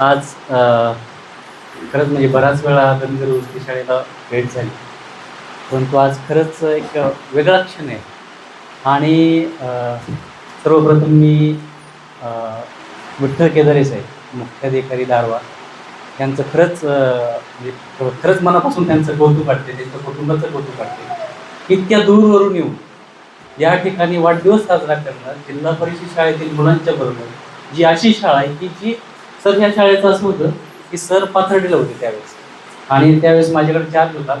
आज खरंच म्हणजे बराच वेळा धनगर वृत्ती शाळेला भेट झाली परंतु आज खरंच एक वेगळा क्षण आहे. आणि सर्वप्रथम मी विठ्ठल केदारे साहेब मुख्याधिकारी दारवा त्यांचं खरंच म्हणजे खरंच मनापासून त्यांचं कौतुक वाटते त्यांच्या कुटुंबाचं कौतुक वाटते इतक्या दूरवरून येऊन या ठिकाणी वाढदिवस साजरा करणं जिल्हा परिषद शाळेतील मुलांच्या बरोबर जी अशी शाळा आहे की जी सर ह्या शाळेचं असं होतं की सर पाथर्डीला होते त्यावेळेस. आणि त्यावेळेस माझ्याकडे चार्ज होता.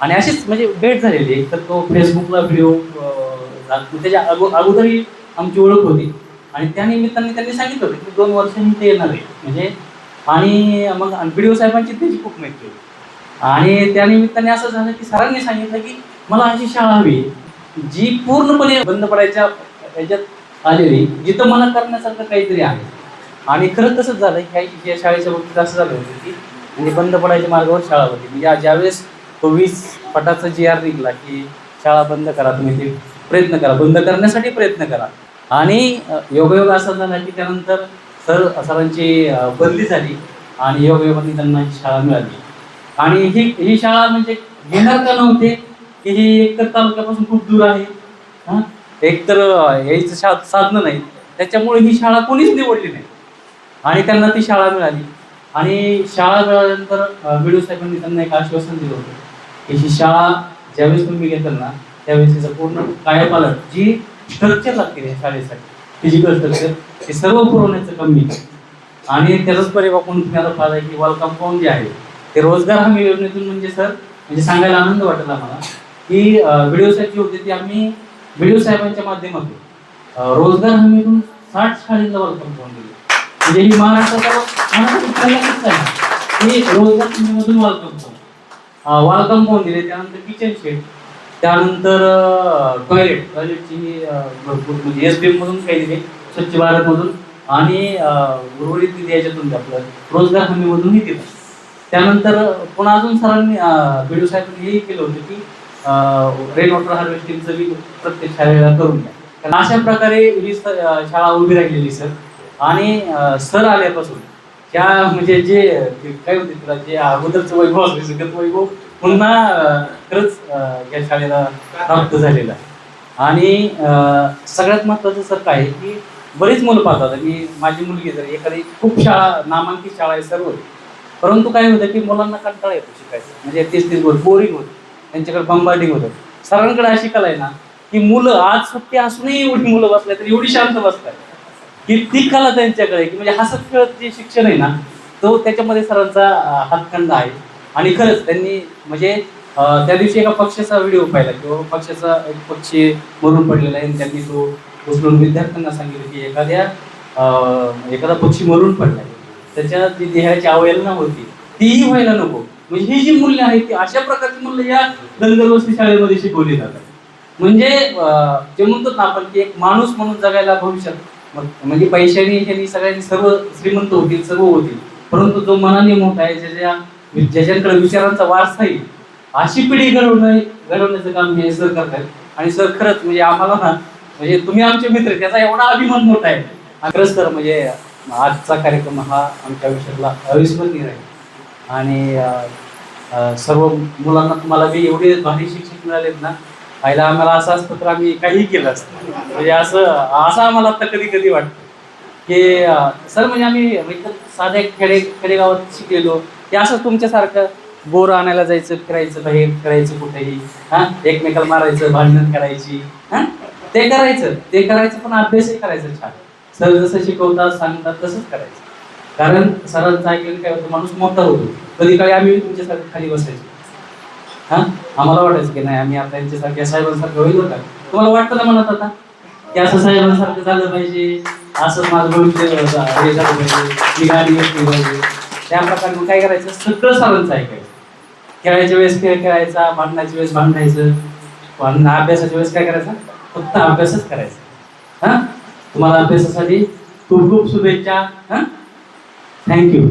आणि अशीच म्हणजे भेट झालेली तर तो फेसबुकला व्हिडिओ त्याच्या अगो अगोदरही आमची ओळख होती. आणि त्या निमित्ताने त्यांनी सांगितलं होतं की दोन वर्षांनी ते येणार आहे. म्हणजे आणि मग व्हिडिओ साहेबांची त्याची खूप मैत्री होती. आणि त्या निमित्ताने असं झालं की सरांनी सांगितलं की मला अशी शाळा हवी आहे, जी पूर्णपणे बंद पडायच्या याच्यात आलेली जिथं मला करण्यासारखं काहीतरी आहे. आणि खरंच तसंच झालं. ह्या या शाळेच्या बाबतीत असं झालं होतं की म्हणजे बंद पडायच्या मार्गावर शाळा होती. म्हणजे ज्यावेळेस तो वीस फटाचा जी आर निघला की शाळा बंद करा तुम्ही ते प्रयत्न करा. बंद करण्यासाठी प्रयत्न करा. आणि अ, योगायोग असा झाला की त्यानंतर सर सरांची बदली झाली आणि योगायोगाने त्यांना ही शाळा मिळाली. आणि ही ही शाळा म्हणजे घेणार का नव्हते? की ही एकतर तालुक्यापासून खूप दूर आहे. हां? एकतर यायचं शा साधनं नाही. त्याच्यामुळे ही शाळा कोणीच निवडली नाही. आणि त्यांना ती शाळा मिळाली. आणि शाळा मिळाल्यानंतर व्हिडिओ साहेबांनी त्यांना एक आश्वासन दिलं होतं की ही शाळा ज्यावेळेस तुम्ही घेताल ना त्यावेळेस तिचं पूर्ण कायापालट जी स्ट्रक्चर लागते या शाळेसाठी फिजिकल स्ट्रक्चर ते सर्व पुरवण्याचं कमी आणि त्याचाच परिणाम तुम्ही आता पाहिला की वॉल कंपाऊंड जे आहे ते रोजगार हमी योजनेतून म्हणजे सर म्हणजे सांगायला आनंद वाटला आम्हाला की व्हिडिओ साहेब जी होते ती आम्ही व्हिडिओ साहेबांच्या माध्यमातून रोजगार हमीतून साठ शाळेला वॉल कंपाऊंड म्हणजे ही महाराष्ट्राचा महाराष्ट्रात पहिल्यांदाच रोजगार हमीमधून वॉल कंपाऊंड. वॉल कंपाऊंड दिले त्यानंतर किचन शेड त्यानंतर टॉयलेट टॉयलेटची ही भरपूर म्हणजे एस बी मधून काही दिले स्वच्छ भारतमधून आणि उर्वरित निधी याच्यातून आपलं रोजगार हमीमधूनही दिलं. त्यानंतर पुन्हा अजून सरांनी बीडू साहेबांनी हेही केलं होतं की रेन वॉटर हार्वेस्टिंगचं बी प्रत्येक शाळेला करून द्या. कारण अशा प्रकारे ही शाळा उभी राहिलेली सर. आणि सर आल्यापासून. त्या म्हणजे जे काय होते तुला जे अगोदरचं वैभव असते सगळं वैभव पुन्हा खरंच या शाळेला प्राप्त झालेला. आहे आणि अं, सगळ्यात महत्त्वाचं सर काय आहे की बरीच मुलं पाहतात. आणि माझी मुलगी जर एखादी खूप शाळा नामांकित शाळा आहे सर्व. परंतु काय होतं की मुलांना कंटाळा येतो शिकायचं. म्हणजे तेच तेच गोष्ट बोरिंग होतं. त्यांच्याकडे बंबार्डिंग होतं. सरांकडे अशी कला आहे ना की मुलं आज सुट्टी असूनही एवढी मुलं बसल्या तर एवढी शांत बसतात. की ती कला त्यांच्याकडे की म्हणजे हसत खेळत जे शिक्षण आहे ना तो त्याच्यामध्ये सरांचा हातखंड आहे. आणि खरंच त्यांनी म्हणजे त्या दिवशी एका पक्षाचा व्हिडिओ पाहिला किंवा पक्षाचा एक पक्षी मरून पडलेला आहे आणि त्यांनी तो उचलून विद्यार्थ्यांना सांगितलं की एखाद्या एखादा पक्षी मरून पडलाय. त्याच्या जी देहाची अवहेलना होती. तीही व्हायला नको. म्हणजे ही जी मूल्य आहेत ती अशा प्रकारची मूल्य या दंगलवस्ती शाळेमध्ये शिकवली जातात. म्हणजे जे म्हणतो ना आपण की एक माणूस म्हणून जगायला भविष्यात मग म्हणजे पैशाने ह्यानी सगळ्यांनी सर्व श्रीमंत होतील सर्व होतील. परंतु जो मनाने मोठा आहे ज्याच्या ज्याच्याकडे विचारांचा वारसा येईल अशी पिढी घडवणं घडवण्याचं काम हे सर करतात. आणि सर खरंच म्हणजे आम्हाला ना म्हणजे तुम्ही आमचे मित्र त्याचा एवढा अभिमान मोठा आहे. खरंच तर म्हणजे आजचा कार्यक्रम हा आमच्या आयुष्यातला अविस्मरणीय राहील आणि सर्व मुलांना तुम्हाला बी एवढे भारी शिक्षक मिळालेत ना पहिला आम्हाला असं असतं तर आम्ही काही केलं असतं. म्हणजे असं असं आम्हाला आता कधी कधी वाटतं. की सर म्हणजे आम्ही साध्या खेडे खेडेगावात शिकलेलो. ते असं तुमच्यासारखं बोर आणायला जायचं फिरायचं बाहेर करायचं कुठेही. हा? एकमेकाला मारायचं भांडण करायची. हा? ते करायचं ते करायचं पण अभ्यासही करायचं छान. सर जसं शिकवतात सांगतात तसंच करायचं. कारण सरांचं ऐकलं काय होतं माणूस मोठा होतो. कधी काळी आम्ही तुमच्यासारखं खाली बसायचो. हां? आम्हाला वाटायचं की नाही आम्ही आता यांच्यासारख्या साहेबांसारखं होईल होता का? तुम्हाला वाटतं ना म्हणत आता? की असं साहेबांसारखं झालं पाहिजे असं माझं भविष्य हे झालं पाहिजे मी गाडी घेतली पाहिजे. त्या प्रकारे मग काय करायचं? सगळं सरांचं ऐकायचं. खेळायच्या वेळेस खेळ खेळायचा भांडण्याच्या वेळेस भांडायचं. पण अभ्यासाच्या वेळेस काय करायचं? फक्त अभ्यासच करायचा. हां? तुम्हाला अभ्यासासाठी खूप खूप शुभेच्छा. हा? थँक्यू